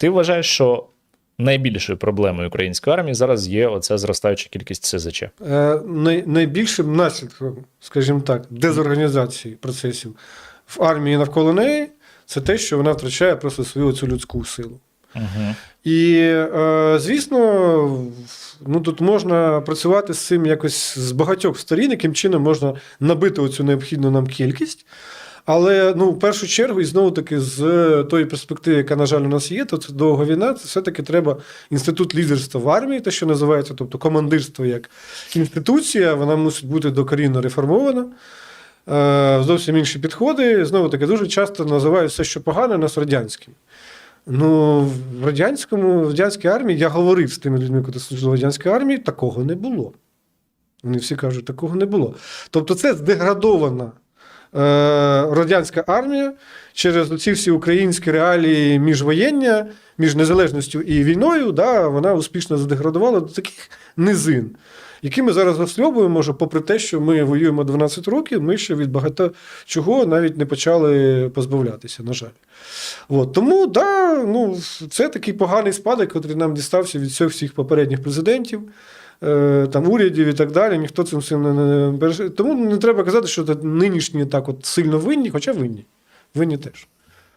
Ти вважаєш, що найбільшою проблемою української армії зараз є оця зростаюча кількість СЗЧ? Е, най, найбільшим наслідком, скажімо так, дезорганізації процесів в армії навколо неї це те, що вона втрачає просто свою цю людську силу. Угу. І, е, звісно, ну, тут можна працювати з цим якось з багатьох сторін, яким чином можна набити оцю необхідну нам кількість. Але ну, в першу чергу, і знову таки, з тої перспективи, яка, на жаль, у нас є, то це довга війна, це все-таки треба інститут лідерства в армії, те, що називається, тобто командирство як інституція, вона мусить бути докорінно реформована. Е, Зовсім інші підходи. Знову таки, дуже часто називають все, що погане, нас радянським. Ну, в радянському, в радянській армії я говорив з тими людьми, які служили в радянській армії, такого не було. Вони всі кажуть, такого не було. Тобто, це здеградована е, радянська армія через ці всі українські реалії міжвоєння, між незалежністю і війною, да, вона успішно здеградувала до таких низин, які ми зараз розсльовуємо, може, попри те, що ми воюємо 12 років, ми ще від багато чого навіть не почали позбавлятися, на жаль. От, тому, да, ну, це такий поганий спадок, який нам дістався від всіх попередніх президентів, там, урядів і так далі. Ніхто цим сильно не, не береже. Тому не треба казати, що нинішні так от сильно винні, хоча винні. Винні теж.